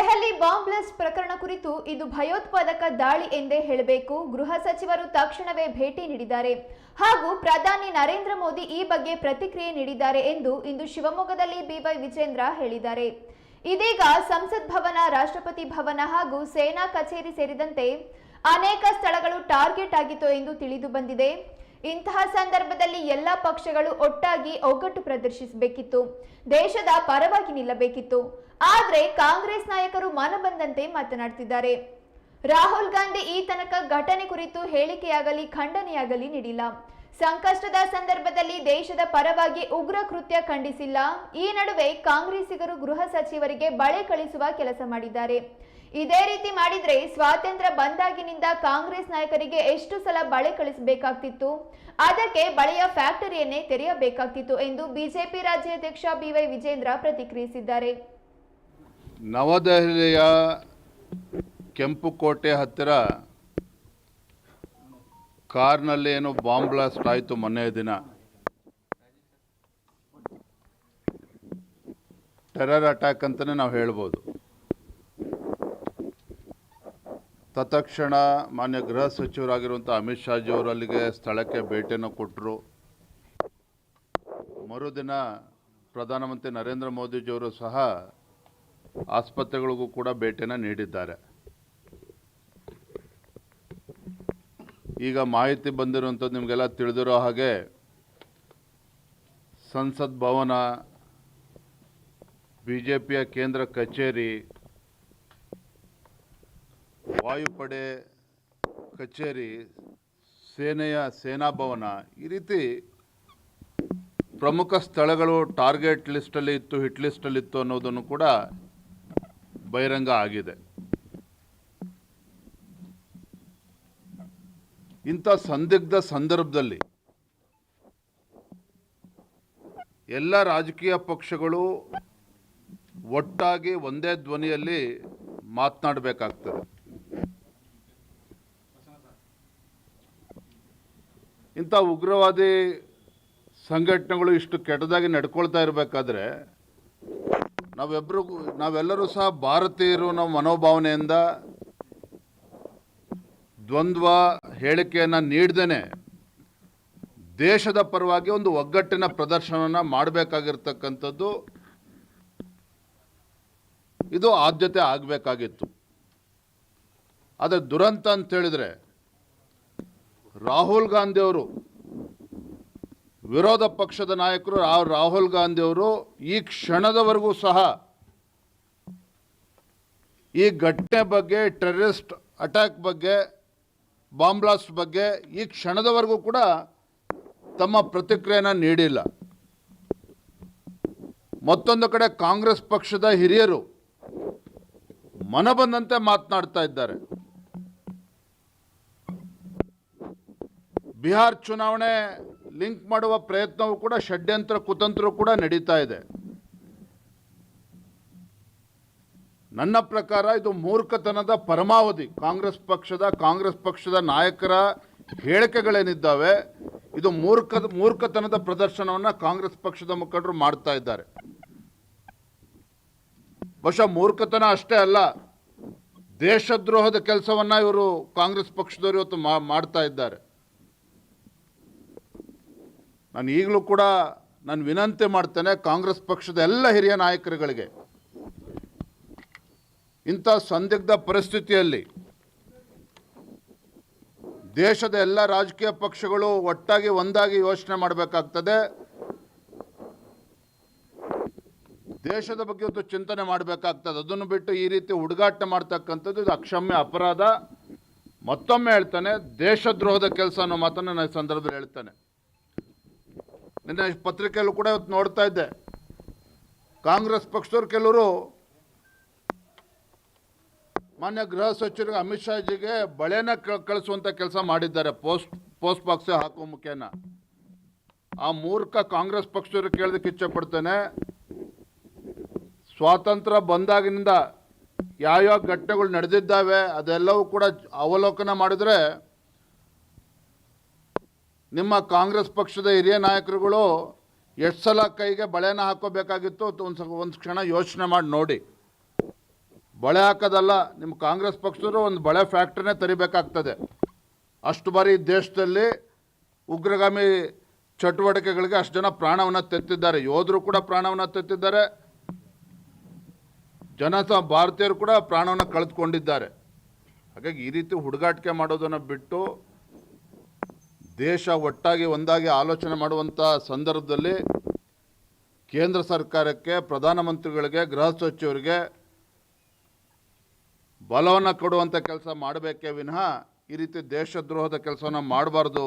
Bomb blast ಪ್ರಕರಣ ಕುರಿತು ಇದು ಭಯೋತ್ಪಾದಕ ದಾಳಿ ಎಂದೇ ಹೇಳಬೇಕು. ಗೃಹ ಸಚಿವರು ತಕ್ಷಣವೇ ಭೇಟಿ ನೀಡಿದ್ದಾರೆ. ಹಾಗೂ ಪ್ರಧಾನಿ ನರೇಂದ್ರ ಮೋದಿ ಈ ಬಗ್ಗೆ ಪ್ರತಿಕ್ರಿಯೆ ನೀಡಿದ್ದಾರೆ ಎಂದು ಇಂದು ಶಿವಮೊಗ್ಗದಲ್ಲಿ ಬಿವೈ ವಿಜೇಂದ್ರ ಹೇಳಿದ್ದಾರೆ. ಇದೀಗ ಸಂಸತ್ ಭವನ, ರಾಷ್ಟ್ರಪತಿ ಭವನ ಹಾಗೂ ಸೇನಾ ಕಚೇರಿ ಸೇರಿದಂತೆ ಅನೇಕ ಸ್ಥಳಗಳು ಟಾರ್ಗೆಟ್ ಆಗಿತ್ತು ಎಂದು ತಿಳಿದು ಬಂದಿದೆ. ಇಂತಹ ಸಂದರ್ಭದಲ್ಲಿ ಎಲ್ಲ ಪಕ್ಷಗಳು ಒಟ್ಟಾಗಿ ಒಗ್ಗಟ್ಟು ಪ್ರದರ್ಶಿಸಬೇಕಿತ್ತು. ದೇಶದ ಪರವಾಗಿ ನಿಲ್ಲಬೇಕಿತ್ತು. ಆದರೆ ಕಾಂಗ್ರೆಸ್ ನಾಯಕರು ಮನಬಂದಂತೆ ಮಾತನಾಡ್ತಿದ್ದಾರೆ. ರಾಹುಲ್ ಗಾಂಧಿ ಈ ತನಕ ಘಟನೆ ಕುರಿತು ಹೇಳಿಕೆಯಾಗಲಿ, ಖಂಡನೆಯಾಗಲಿ ನೀಡಿಲ್ಲ. ಸಂಕಷ್ಟದ ಸಂದರ್ಭದಲ್ಲಿ ದೇಶದ ಪರವಾಗಿ ಉಗ್ರ ಕೃತ್ಯ ಖಂಡಿಸಿಲ್ಲ. ಈ ನಡುವೆ ಕಾಂಗ್ರೆಸ್ಸಿಗರು ಗೃಹ ಸಚಿವರಿಗೆ ಬಳೆ ಕಳಿಸುವ ಕೆಲಸ ಮಾಡಿದ್ದಾರೆ. ಇದೇ ರೀತಿ ಮಾಡಿದ್ರೆ ಸ್ವಾತಂತ್ರ್ಯ ಬಂದಾಗಿನಿಂದ ಕಾಂಗ್ರೆಸ್ ನಾಯಕರಿಗೆ ಎಷ್ಟು ಸಲ ಬಳೆ ಕಳಿಸಬೇಕಾಗ್ತಿತ್ತು? ಅದಕ್ಕೆ ಬಳೆಯ ಫ್ಯಾಕ್ಟರಿಯನ್ನೇ ತೆರೆಯಬೇಕಾಗ್ತಿತ್ತು ಎಂದು ಬಿಜೆಪಿ ರಾಜ್ಯಾಧ್ಯಕ್ಷ ಬಿವೈ ವಿಜೇಂದ್ರ ಪ್ರತಿಕ್ರಿಯಿಸಿದ್ದಾರೆ. ನವದೆಹಲಿಯ ಕೆಂಪುಕೋಟೆ ಹತ್ತಿರ ಕಾರ್ನಲ್ಲಿ ಏನೋ ಬಾಂಬ್ ಬ್ಲಾಸ್ಟ್ ಆಯಿತು ಮೊನ್ನೆ ದಿನ. ಟೆರರ್ ಅಟ್ಯಾಕ್ ಅಂತಲೇ ನಾವು ಹೇಳ್ಬೋದು. ತತ್ಕ್ಷಣ ಮಾನ್ಯ ಗೃಹ ಸಚಿವರಾಗಿರುವಂಥ ಅಮಿತ್ ಶಾಜಿ ಅವರು ಅಲ್ಲಿಗೆ ಸ್ಥಳಕ್ಕೆ ಭೇಟಿಯನ್ನು ಕೊಟ್ಟರು ಮರುದಿನ ಪ್ರಧಾನಮಂತ್ರಿ ನರೇಂದ್ರ ಮೋದಿಜಿಯವರು ಸಹ ಆಸ್ಪತ್ರೆಗಳಿಗೂ ಕೂಡ ಭೇಟಿಯನ್ನು ನೀಡಿದ್ದಾರೆ. ಈಗ ಮಾಹಿತಿ ಬಂದಿರುವಂಥದ್ದು ನಿಮಗೆಲ್ಲ ತಿಳಿದಿರೋ ಹಾಗೆ ಸಂಸತ್ ಭವನ ಬಿ ಜೆ ಪಿಯ ಕೇಂದ್ರ ಕಚೇರಿ ವಾಯುಪಡೆ ಕಚೇರಿ, ಸೇನೆಯ ಸೇನಾ ಭವನ, ಈ ರೀತಿ ಪ್ರಮುಖ ಸ್ಥಳಗಳು ಟಾರ್ಗೆಟ್ ಲಿಸ್ಟಲ್ಲಿ ಇತ್ತು, ಹಿಟ್ ಲಿಸ್ಟಲ್ಲಿ ಇತ್ತು ಅನ್ನೋದನ್ನು ಕೂಡ ಬಹಿರಂಗ ಆಗಿದೆ. ಇಂಥ ಸಂದಿಗ್ಧ ಸಂದರ್ಭದಲ್ಲಿ ಎಲ್ಲ ರಾಜಕೀಯ ಪಕ್ಷಗಳು ಒಟ್ಟಾಗಿ ಒಂದೇ ಧ್ವನಿಯಲ್ಲಿ ಮಾತನಾಡಬೇಕಾಗ್ತದೆ. ಇಂಥ ಉಗ್ರವಾದಿ ಸಂಘಟನೆಗಳು ಇಷ್ಟು ಕೆಟ್ಟದಾಗಿ ನಡ್ಕೊಳ್ತಾ ಇರಬೇಕಾದ್ರೆ ನಾವೆಬ್ಬರು ನಾವೆಲ್ಲರೂ ಸಹ ಭಾರತೀಯರು ನಮ್ಮ ಮನೋಭಾವನೆಯಿಂದ ದ್ವಂದ್ವ ಹೇಳಿಕೆಯನ್ನು ನೀಡ್ದೇನೆ ದೇಶದ ಪರವಾಗಿ ಒಂದು ಒಗ್ಗಟ್ಟಿನ ಪ್ರದರ್ಶನನ ಮಾಡಬೇಕಾಗಿರ್ತಕ್ಕಂಥದ್ದು ಇದು ಆದ್ಯತೆ ಆಗಬೇಕಾಗಿತ್ತು. ಆದರೆ ದುರಂತ ಅಂತ ಹೇಳಿದ್ರೆ ರಾಹುಲ್ ಗಾಂಧಿ ಅವರು, ವಿರೋಧ ಪಕ್ಷದ ನಾಯಕರು ರಾಹುಲ್ ಗಾಂಧಿ ಅವರು ಈ ಕ್ಷಣದವರೆಗೂ ಸಹ ಈ ಘಟನೆ ಬಗ್ಗೆ, ಟೆರರಿಸ್ಟ್ ಅಟ್ಯಾಕ್ ಬಗ್ಗೆ, ಬಾಂಬ್ ಬ್ಲಾಸ್ಟ್ ಬಗ್ಗೆ ಈ ಕ್ಷಣದವರೆಗೂ ಕೂಡ ತಮ್ಮ ಪ್ರತಿಕ್ರಿಯೆನ ನೀಡಿಲ್ಲ. ಮತ್ತೊಂದು ಕಡೆ ಕಾಂಗ್ರೆಸ್ ಪಕ್ಷದ ಹಿರಿಯರು ಮನಬಂದಂತೆ ಮಾತನಾಡ್ತಾ ಇದ್ದಾರೆ. ಬಿಹಾರ್ ಚುನಾವಣೆ ಲಿಂಕ್ ಮಾಡುವ ಪ್ರಯತ್ನವೂ ಕೂಡ ಷಡ್ಯಂತ್ರ, ಕುತಂತ್ರ ಕೂಡ ನಡೀತಾ ಇದೆ. ನನ್ನ ಪ್ರಕಾರ ಇದು ಮೂರ್ಖತನದ ಪರಮಾವಧಿ. ಕಾಂಗ್ರೆಸ್ ಪಕ್ಷದ ಕಾಂಗ್ರೆಸ್ ಪಕ್ಷದ ನಾಯಕರ ಹೇಳಿಕೆಗಳೇನಿದ್ದಾವೆ, ಇದು ಮೂರ್ಖ, ಮೂರ್ಖತನದ ಪ್ರದರ್ಶನವನ್ನು ಕಾಂಗ್ರೆಸ್ ಪಕ್ಷದ ಮುಖಂಡರು ಮಾಡ್ತಾ ಇದ್ದಾರೆ. ಬಹುಶಃ ಮೂರ್ಖತನ ಅಷ್ಟೇ ಅಲ್ಲ, ದೇಶದ್ರೋಹದ ಕೆಲಸವನ್ನು ಇವರು ಕಾಂಗ್ರೆಸ್ ಪಕ್ಷದವರು ಇವತ್ತು ಮಾಡ್ತಾ ಇದ್ದಾರೆ. ನಾನು ಈಗಲೂ ಕೂಡ ನಾನು ವಿನಂತಿ ಮಾಡ್ತೇನೆ ಕಾಂಗ್ರೆಸ್ ಪಕ್ಷದ ಎಲ್ಲ ಹಿರಿಯ ನಾಯಕರುಗಳಿಗೆ. ಇಂಥ ಸಂದಿಗ್ಧ ಪರಿಸ್ಥಿತಿಯಲ್ಲಿ ದೇಶದ ಎಲ್ಲ ರಾಜಕೀಯ ಪಕ್ಷಗಳು ಒಟ್ಟಾಗಿ ಒಂದಾಗಿ ಯೋಚನೆ ಮಾಡಬೇಕಾಗ್ತದೆ. ದೇಶದ ಬಗ್ಗೆ ಇವತ್ತು ಚಿಂತನೆ ಮಾಡಬೇಕಾಗ್ತದೆ. ಅದನ್ನು ಬಿಟ್ಟು ಈ ರೀತಿ ಹುಡುಗಾಟ ಮಾಡ್ತಕ್ಕಂಥದ್ದು ಇದು ಅಕ್ಷಮ್ಯ ಅಪರಾಧ. ಮತ್ತೊಮ್ಮೆ ಹೇಳ್ತಾನೆ, ದೇಶದ್ರೋಹದ ಕೆಲಸ ಅನ್ನೋ ಮಾತನ್ನು ನಾನು ಸಂದರ್ಭದಲ್ಲಿ ಹೇಳ್ತಾನೆ. ನಿನ್ನೆ ಪತ್ರಿಕೆಯಲ್ಲೂ ಕೂಡ ಇವತ್ತು ನೋಡ್ತಾ ಇದ್ದೆ. ಕಾಂಗ್ರೆಸ್ ಪಕ್ಷದವ್ರು ಕೆಲವರು ಮಾನ್ಯ ಗೃಹ ಸಚಿವರಿಗೆ ಅಮಿತ್ ಶಾಜಿಗೆ ಬಳೆನ ಕಳಿಸುವಂಥ ಕೆಲಸ ಮಾಡಿದ್ದಾರೆ. ಪೋಸ್ಟ್ ಪೋಸ್ಟ್ ಬಾಕ್ಸ್ ಹಾಕುವ ಮುಖೇನ. ಆ ಮೂರ್ಖ ಕಾಂಗ್ರೆಸ್ ಪಕ್ಷದವರು ಕೇಳೋದಕ್ಕೆ ಇಚ್ಛೆ ಪಡ್ತೇನೆ. ಸ್ವಾತಂತ್ರ್ಯ ಬಂದಾಗಿನಿಂದ ಯಾವ್ಯಾವ ಘಟನೆಗಳು ನಡೆದಿದ್ದಾವೆ ಅದೆಲ್ಲವೂ ಕೂಡ ಅವಲೋಕನ ಮಾಡಿದ್ರೆ ನಿಮ್ಮ ಕಾಂಗ್ರೆಸ್ ಪಕ್ಷದ ಹಿರಿಯ ನಾಯಕರುಗಳು ಎಷ್ಟು ಸಲ ಕೈಗೆ ಬಳೆನ ಹಾಕೋಬೇಕಾಗಿತ್ತು ಒಂದು ಒಂದು ಕ್ಷಣ ಯೋಚನೆ ಮಾಡಿ ನೋಡಿ. ಬಳೆ ಹಾಕೋದಲ್ಲ, ನಿಮ್ಮ ಕಾಂಗ್ರೆಸ್ ಪಕ್ಷದವರು ಒಂದು ಬಳೆ ಫ್ಯಾಕ್ಟ್ರಿನೇ ತರಿಬೇಕಾಗ್ತದೆ. ಅಷ್ಟು ಬಾರಿ ದೇಶದಲ್ಲಿ ಉಗ್ರಗಾಮಿ ಚಟುವಟಿಕೆಗಳಿಗೆ ಅಷ್ಟು ಜನ ಪ್ರಾಣವನ್ನು ತೆತ್ತಿದ್ದಾರೆ. ಯೋಧರು ಕೂಡ ಪ್ರಾಣವನ್ನು ತೆತ್ತಿದ್ದಾರೆ. ಜನ ಭಾರತೀಯರು ಕೂಡ ಪ್ರಾಣವನ್ನು ಕಳೆದುಕೊಂಡಿದ್ದಾರೆ. ಹಾಗಾಗಿ ಈ ರೀತಿ ಹುಡುಗಾಟಿಕೆ ಮಾಡೋದನ್ನು ಬಿಟ್ಟು ದೇಶ ಒಟ್ಟಾಗಿ ಒಂದಾಗಿ ಆಲೋಚನೆ ಮಾಡುವಂಥ ಸಂದರ್ಭದಲ್ಲಿ ಕೇಂದ್ರ ಸರ್ಕಾರಕ್ಕೆ, ಪ್ರಧಾನಮಂತ್ರಿಗಳಿಗೆ, ಗೃಹ ಸಚಿವರಿಗೆ ಬಲವನ್ನು ಕೊಡುವಂಥ ಕೆಲಸ ಮಾಡಬೇಕೇ ವಿನಃ ಈ ರೀತಿ ದೇಶದ್ರೋಹದ ಕೆಲಸವನ್ನು ಮಾಡಬಾರ್ದು.